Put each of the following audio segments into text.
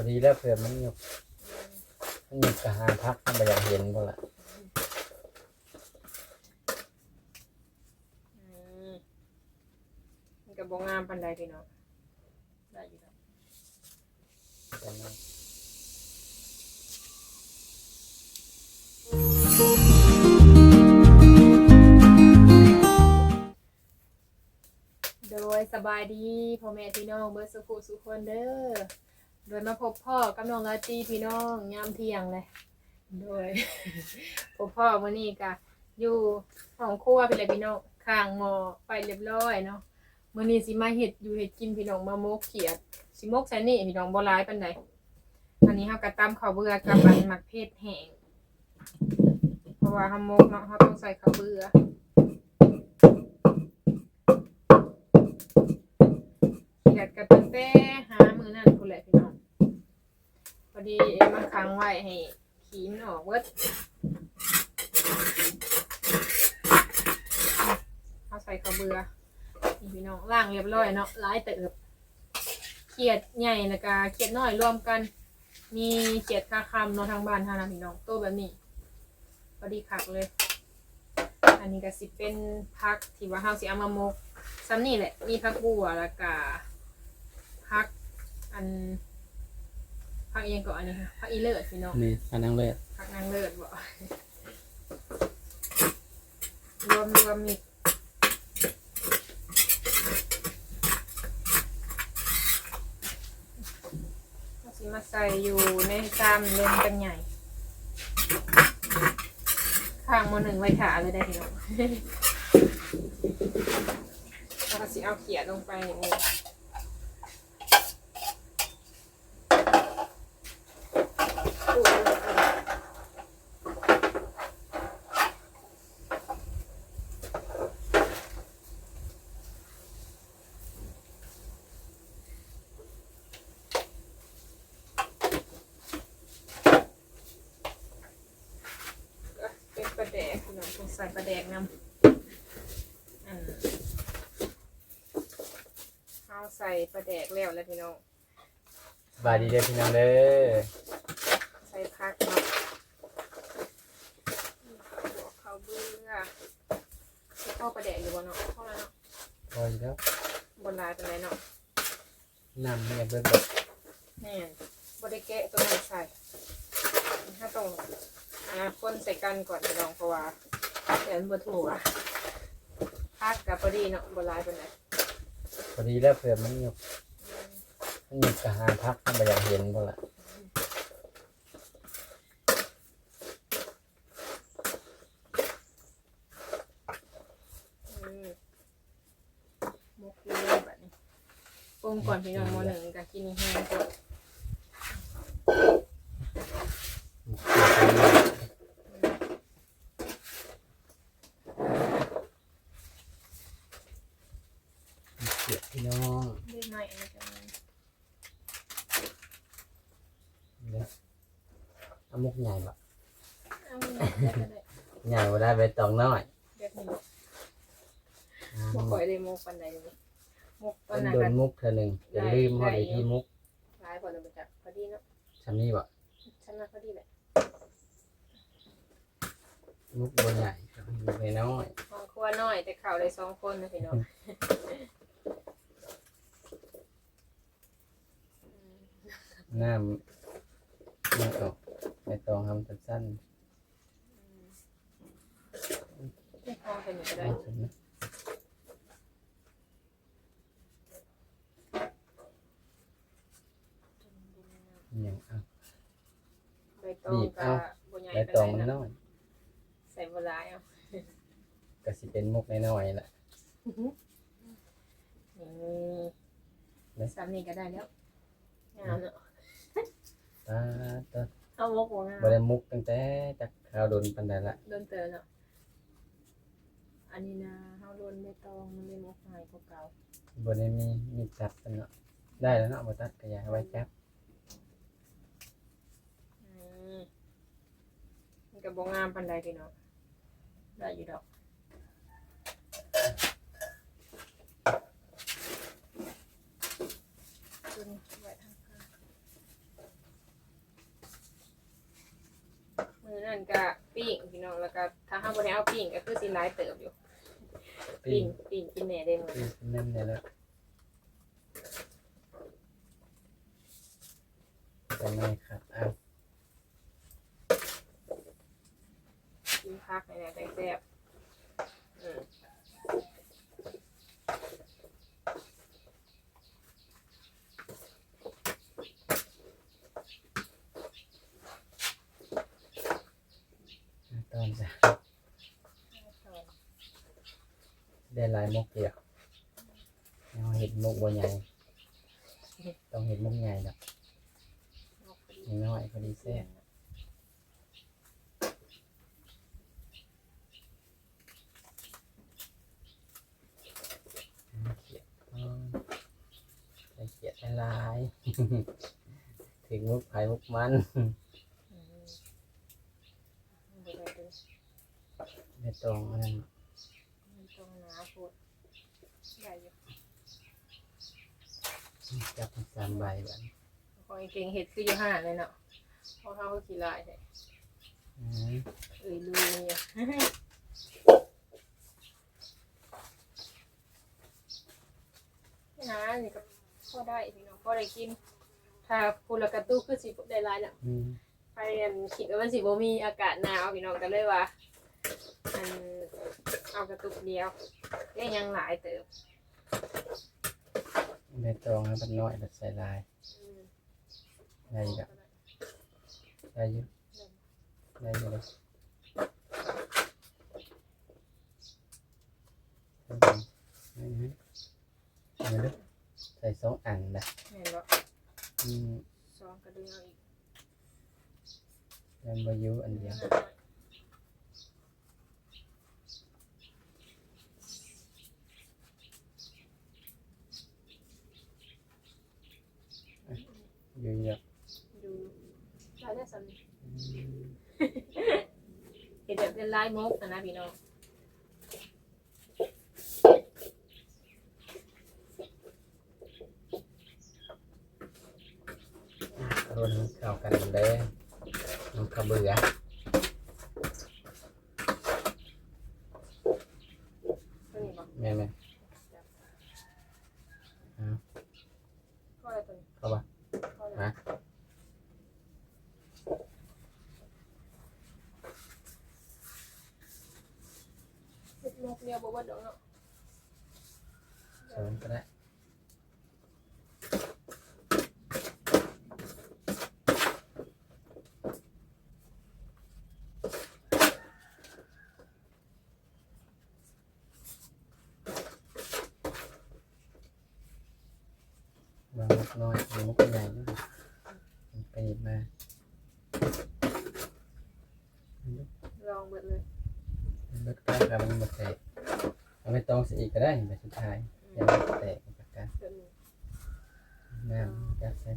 อดีแล้วเพื่อนมันหยกมันหยกกระหาพักมันบ่อยากเห็นบ่ล่ะอืมมันก็บ่งามปานใดพี่น้องได้อยู่แล้วแต่มันโดยสบายดีพ่อแม่พี่น้องเบิร์สุขุสุขคนเด้อ โดยมาพบพ่อกับน้องลาตรีพี่น้องยามเที่ยงเลย โดย พบพ่อมื้อนี้ก็อยู่ห้องครัวพี่เลยพี่น้องข้างหมอไปเรียบร้อยเนาะมื้อนี้สิมาเฮ็ดอยู่เฮ็ดกินพี่น้องมาโมกเขียดสิมกใส่นี่พี่น้องบ่หลายปานใดอันนี้เฮาก็ตำข้าวเบื่อกับอันหมักเพชรแห้งเพราะว่าเฮามกเนาะเฮาต้องใส่ข้าวเบื่อเขียดกันตั้งแต่หามือนั่นคุณแหละพี่น้อง อดีเอ็มมันค้างไว้ให้ขีมนออกเวิร์ดเอาใส่ข้าเบือนี่พี่น้องล่างเรียบร้อยเนาะร้ายเติบเขียดใหญ่แล้วก็เขียดน้อยรวมกัน มีเขียดคาคำเนาะทางบ้านท่านั้นพี่น้องโตแบบนี้พอดีคักเลย อันนี้ก็สิเป็นพักที่ว่าเฮาสิเอามามกซ้ำนี่แหละ มีผักบัวแล้วก็ผักอัน ผักเองก่อนอันนี้ค่ะผักอีเลิศพี่น้องนี่อันนั้นเลยผักนางเลิศบ่รวมรวมมีเอาสิมาใส่อยู่ในจามเล่มกันใหญ่ข้างมือหนึ่งไว้ขาเลยได้พี่น้องแล้วก็สิเอาเขียดลงไปอย่างนี้อุ๊ยก็เป็นปลาแดกพี่น้องต้องใส่ปลาแดกนำอันเอาใส่ปลาแดกแล้วแล้วพี่น้องสบายดีเด้อพี่น้องเด้อใส่ผักเนาะหัวเขาเบื่อใส่ข้าวปลาแดกอยู่บนเนาะเข้าแล้วเนาะพออยู่แล้วบนลายเป็นไรเนาะน้ำเนี่ยเบิ่งบ่แม่นบไดแกะตัวไหนใส่ถ้าต้องอ่าคนใส่กันก่อนพี่น้องเพราะว่า เดี๋ยวมันบถั่วผักกับพอดีเนาะบนลายเป็นไรพอดีแล้วเพื่อนมันยกมันยกกระหาพักมันบ่อยากเห็นบ่ล่ะอืมมกเลยแบบนี้ปรุงก่อนพี่น้องโมหนึ่งกับกินนี่แห้งก่อน เสียพี่น้อง เล็กน้อยอันนี้จะมีเนี่ยเอามุกใหญ่บ่เอาเล็กได้ก็ได้ใหญ่บ่ได้ใบตองน้อยเล็กนี่อ่าบ่ค่อยได้มุกปันใดเลยมุกตอมันนนั้นโดก็นมุกเธอหนึ่งจะลืมเฮาได้ที่มุกหลายกว่าเลยบ่จักพอดีเนาะชำนี้บ่ฉันว่าพอดีแหละมุกบ่ใหญ่มุกน้อย ห้องครัวน้อยแต่เข้าได้สองคนนะพี่น้อง น้ำมันออกใบตองทำสั้นไม่พอเป็นอยู่ก็ๆได้เอาสินะอย่างเอา ใบตองก็บ่ใหญ่ใบปานตองใดมันเนาะน้อยใส่บ่หลายเอาก็สิเป็นมุกน้อยๆแหละนี่สามนี่ก็ได้แล้วงามเนาะ ตาตาเอามกบ่งามบ่ได้มุกตั้งแต่จักข่าวโดนปานใดละโดนเตือนเนาะอันนี้นะเฮาโดนใบตองมันเลยมกง่ายกว่าเก่าบ่ได้มีมีจับกันเนาะได้แล้วเนาะบ่ตัดก็อย่าเอาไว้จับอืมมันก็บ่งามปานใดพี่น้องได้อยู่ดอกตัวนี้ไว้ทางกลาง นั่นก็ปิ้งพี่น้องแล้วก็ถ้าห้าบ่ได้เอาปิ้งก็คือสิหลายเติบอยู่ ปิ้ปิ้งงปิ้งกินแหน่ได้หมดปิ้งนั่นเลยแล้วไปไหมครับอ้าว กินพักในแหน่แซ่บๆอืม ต อนจะได้หลายมุกเดียวเอาเห็ดมุกบัวใหญ่ ต้องเห็ดมุกใหญ่ดอกน้อยพอดีแซ่บเขียดอ๋อใส่เขียดหลายถึงมุกไผ่มุกมัน อืมบ่ได้เด้อ ไม่ตรงอันนั้นมันต้องหนาโพดได้อยู่จับมันสามใบแบบของไอ้เก่งเห็ดคืออยู่ห้าเลยเนาะเพราะเขาก็ขี้ลายใช่อืมเอ้ยลุยเนี่ยนะนี่ก็พอได้พี่น้องพอได้กิน ถ้าพูละกระตู้คือสิได้หลายเนาะอืม ไปอันคิดว่ามันสิบ่มีอากาศหนาวพี่น้องกันเลยว่า อันเอากระตุกเดียวได้ยังหลายเติบไม่ตรงแล้วมันน้อยแบบใส่ลายอืมได้อยู่ดอกได้อยู่ได้อยู่เลยอืมเอาเลยใส่สองอันนะแม่นบ่อืมซองกระเดืองอีกยังบอยูอันเดียวอ ยืนหยัดดูลายได้สำอืมเห็นแบบเป็นลายมกอะนะพี่น้องรุ่นเข้ากันเลยมันขบือ ตัวนี้บ่ แม่แม่ ก็อะไรตัวนี้ เข้าปะ ก็อะไร ฮะ เห็ดม กเดียวบ่เบ่ดอกเนาะสองก็ได้วางมุกน้อยหรือมุกใหญ่นะมันไปหยิบมา ลองเบิดเลย ลดการ การมันหมดแตกเอาไม่ต้องสีอีกก็ได้แบบสุดท้ายยังไม่แตกจากการตัวนี้น้ำจับใส่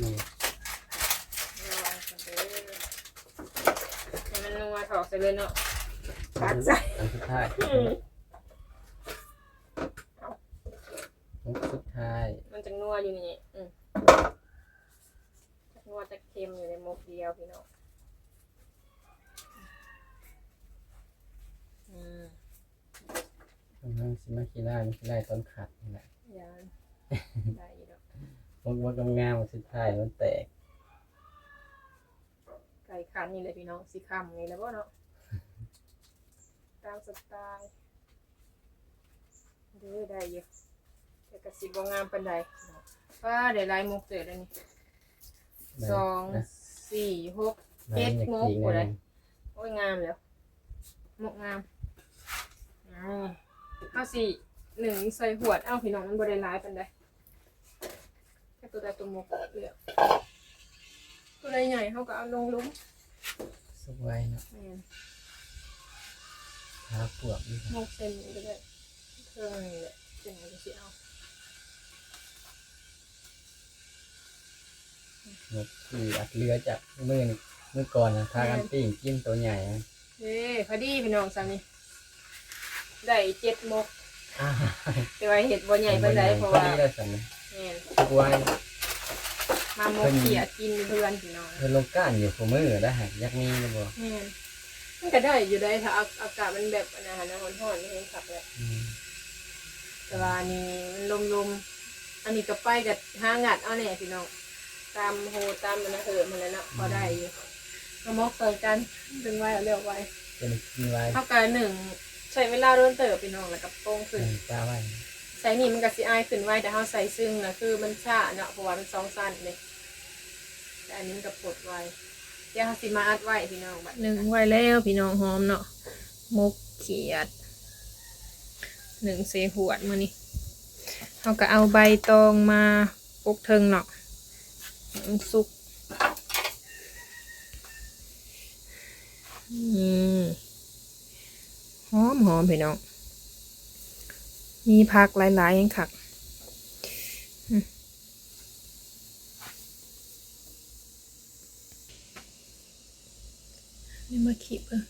นี่ออให้มันนัวถอกใส่เลยเนาะตัดใส่อันสุดท้ายอืมมุกสุดท้าย มันจะนัวอยู่นี่อืมนัวจะเค็มอยู่ในมุกเดียวพี่น้อง อืมกำลังสิมาขี้ไล่มาขี้ไล่ต้นขัดนี่แหละยานได้อยู่ดอกมุกมุกงามๆสุดท้ายมันแตกไก่ขันนี่เลยพี่น้องสีคำไงแล้วก็เนาะตามสไตล์เด้อได้อยู่แต่กระสิบงามปันใดว่าได้ลายมุกเจอแล้วนี่สองนะสี่หกน้ำเจ็ดอยากมุกกินบ่ได้นะโอ้ยงามแล้วมุกงาม อืมเอาสี่หนึ่งใส่หวด เอ้าพี่น้องมันบริลายปันใดแค่ตัวใดตัวมุกเลือกตัวใดใหญ่เขาก็เอาลงหลุมสวยเนาะแม่นขาปวกนี่มกเส้นนี้ก็ได้เครื่องนี่แหละเส้นนี้ก็สิเอามุกที่อัดเรือจากมือนี่มือก่อนนะทากันปิ้งจิ้มตัวใหญ่นะเอ้พอดีพี่น้องสานี่ ได้เจ็ดมกอ้าวแต่ว่าเห็ดบ่ใหญ่ปานใดเพราะว่าพอดีเลยสันนะแม่นไว้มมาหมกเขียดกินเพื่อนพี่น้องเพิ่นลงก้านอยู่คู่มือได้ฮะยักมีหรือบ่แม่นมันก็ได้อยู่ได้ถ้าอาอากาศมันแบบอันนะฮะนะร้อนๆนี่เองครับเลยอืมแต่ว่านี่มันลมๆอันนี้ก็ไปกับห้างัดเอาแน่พี่น้องตามโหตามมันนะเหินมันแล้วเนาะพอได้อยู่ก็มอกเติกันดึงไว้แล้วเรียกไว้ เป็นกินไว้ เท่ากันหนึ่ง ใช้เวลาโดนเติบพี่น้องแล้วก็โป้งขึ้นอืมจ้าไว้ใส่นี่มันก็สิอายขึ้นไว้แต่เฮาใส่ซึ่งนะคือมันช้าเนาะเพราะว่ามันสองสั้นเลยแต่อันนี้มันก็ปลดไว้เดี๋ยวเฮาสิมาอัดไว้พี่น้องบัดหนึ่งไว้แล้วพี่น้องหอมเนาะมกเขียดหนึ่งเสหวดมื้อนี้เฮาก็เอาใบตองมาปกเทิงเนาะให้มันสุกอืม หอมหอมพี่น้อง มีผักหลายๆยังคักนี่มาขีบเออ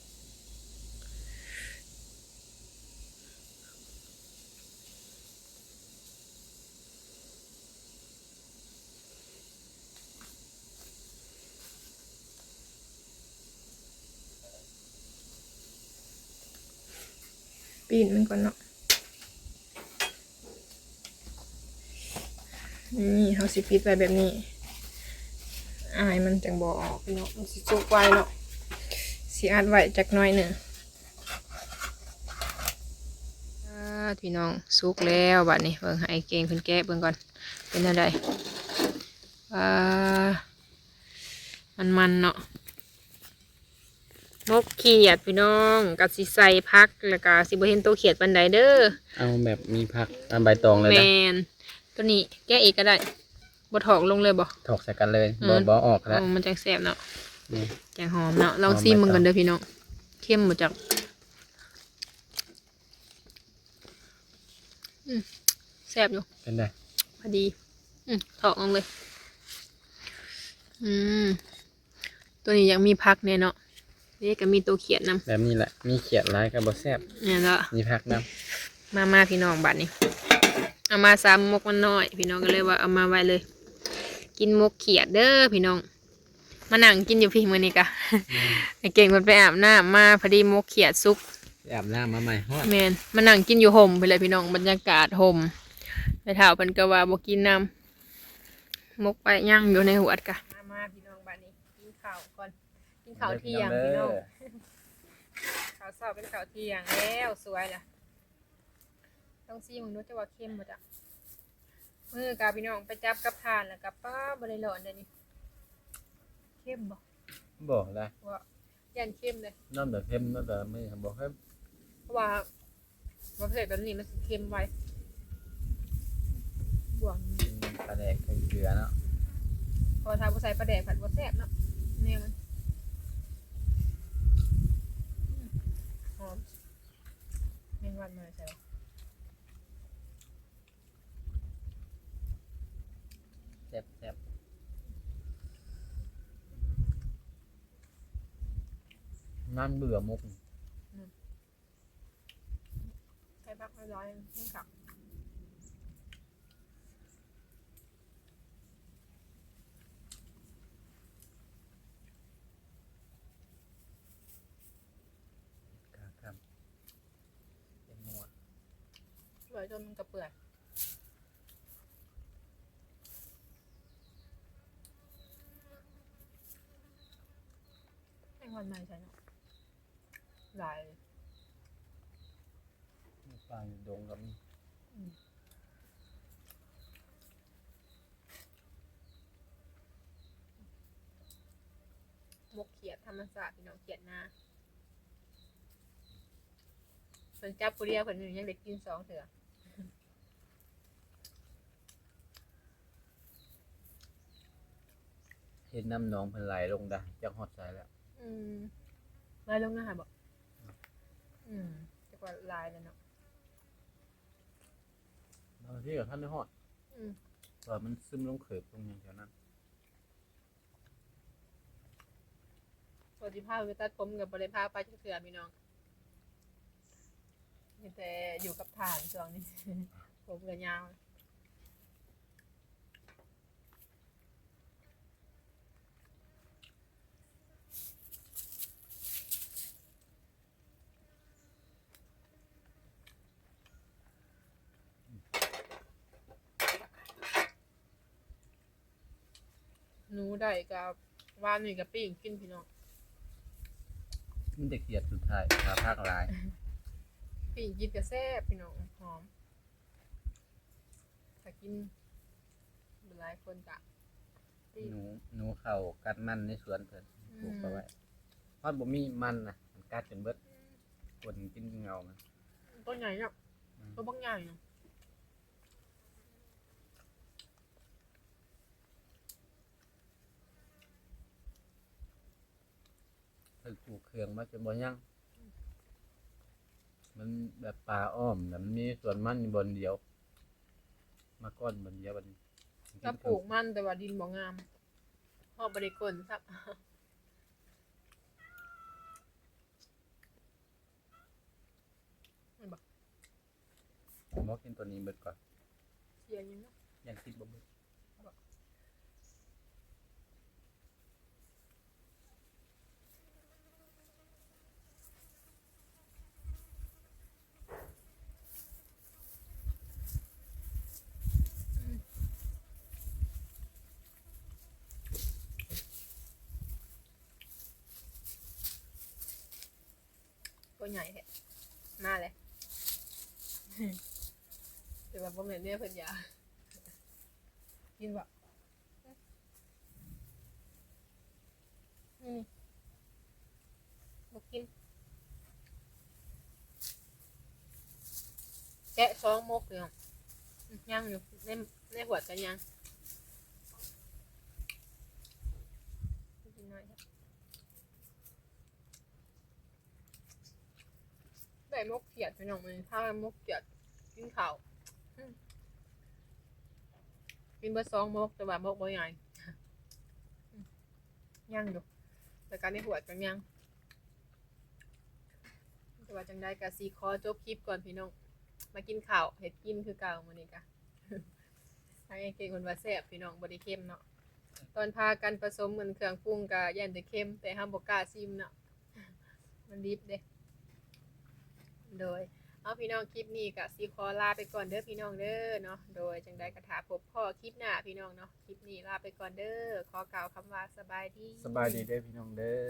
ปีนมันก่อนเนาะนี่เขาสิปิดไว้แบบนี้อายมันจังบอออกเนาะมันสิจุกไว้เนาะสิอัดไว้จักหน้อยหนึ่งพี่น้องสุกแล้วบัดนี้เบิ่งให้เก่งเพิ่นแกะเบิ่งก่อนเป็นอะไรอ่ามันมันๆเนาะ มกเขียดพี่น้องกับสิใส่พักแล้วก็สิบ่เห็นตัวเขียดปันใดเด้อเอาแบบมีผักเอาใบตองเลยแมนะนตัวนี้แก้อีกก็ได้บถอกลงเลยบ่ถกใส่กันเลยอืมบ่บ่ออกแล้วอ๋อมันจังแสบเนาะนี่ แกงหอมเนาะลองหอมซีมึงใบตอง กันเด้อพี่น้องเข้มหมดจากอืมแสบอยู่ เป็นได้พอดี อืมถอกลงเลย อืม ตัวนี้ยังมีพักเนี่ยเนาะ เด็กก็มีตัวเขียนนแบบนี้แหละ มีเขียดร้ายกับบ่แซ่บำเนี่ยแล้วมีผักนํมามาพี่น้องบัดนี้ เอามาซ้ำมกมันน้อย พี่น้องก็เลยว่าเอามาไว้เลย กินมกเขียดเด้อพี่น้อง มานั่งกินอยู่พี่มือนี้กะไอเก่งมันไปอาบน้ำมาพอดีมกเขียดซุกอาบน้ำมาใหม่ฮอดแมนมานั่งกินอยู่ห่มไปเลยพี่น้องบรรยากาศห่มไปถาวเพิ่นก็ว่าบ่กินน้ำมกไปย่างอยู่ในหัวดกะมามาพี่น้องบัดนี้กินข้าวก่อน กินข้าวเที่ยงพี่น้องข้าวเช้าเป็นข้าวเที่ยงแล้วสวยละต้องซีมึงดูจะว่าเข้มบ่จ้ะมือกาพี่น้องไปจับกับทานแล้วกับป้าบริโลนเดี๋ยวนี้เข้มบ่บอกได้ว่ายันเข้มเลยน้ำแบบเค็มน้ำแบบไม่บอกให้เพราะว่าประเภทแบบนี้มันสิเข้มไว้บวงปลาแดกกับเกลือเนาะพอทาบ่ใส่ปลาแดกผัดบ่แซ่บเนาะแนี่มันอืมหอมแมง วันมาใช่ปะแซ่บแซ่บนั่นเบื่อมุกใส่ผักร้อยๆให้กับครับเป็นหมวด สวย จนมันกระเปื่อยแมงวันมาใช่เนาะหลายปลาอยู่ดงกับนี่มกเขียดธรรมศาสตร์พี่น้องเขียดนาเพิ่นจับผู้เดียวเพิ่นยังได้กินสองเถื่อ เห็นน้ำหนองเพิ่นไหลลงได้จักฮอดใจแล้ว อืมลายลงนะค่ะบอกอืมจะกว่าลายเลยเนาะ บางทีก็ท่านได้ฮอดอืมว่ามันซึมลงเขิบตรงอย่างแถวนั้นปกติพาไปตัดผมกับบริพาไปจักเถื่อพี่น้องมีแต่อยู่กับฐานช่วงนี้ ผมก็ยาว หนูได้กับวานนี่กับปิ้งกินพี่น้องมันจะเกียดสุดท้ายขาภาคหลายปิ้งกินกับแซ่บพี่น้องหอมถ้ากินหลายคนกะปิ้งหนูหนูเข่ากัดมันในสวนเพิ่นปลูกเอาไว้เพราะบ่มีมันนะมันกัดจนเบิดคนกินเงามันต้นใหญ่เนาะอืมต้นบักใหญ่เนาะเพิ่นปลูกเครื่องมาจนบ่ยังมันแบบป่าอ้อมแต่มันมีสวนมันอยู่บนเดียว มาก้อนบนเดียวบัดนี้ถ้าปลูกมันแต่ว่าดินบ่งามพ่อบริกลซับบ่กินตัวนี้เบิดก่อนเสียยังเนาะยังคิดบ่เบิด ใหญ่แฮะมาเลยแต่ว่าบ่แม่นเนี่ยเพิ่นอยากกินบ่อืมบ่กินแกะสองมกเลยอะอืมยังอยู่ในในหัวกันยังกินหน่อยเถอ ได้มกเขียดไปหน่องมันถ้ามกเขียดกินข้าวกินเบอร์สองมกแต่ว่ามกบ่ใหญ่อืมยังอยู่แต่การในหัวกันยังแต่ว่าจังได้กะสีคอจบคลิปก่อนพี่น้องมากินข้าวเห็ดกินคือเก่ามื้อนี้กะทางไอ้เก่งคนว่าแซ่บพี่น้องบ่ได้เค็มเนาะตอนพากันผสมเหมือนเครื่องปรุงกะย่านแต่เค็มแต่ห้ามบ่กล้าซิมเนาะมันดิบเด้ โดยเอาพี่น้องคลิปนี้กับซีคอลาไปก่อนเด้อพี่น้องเด้อเนาะโดยจังได้กระถาพบพ่อคลิปหน้าพี่น้องเนาะคลิปนี้ลาไปก่อนเด้อขอกล่าวคำว่าสบายดีสบายดีเด้อพี่น้องเด้อ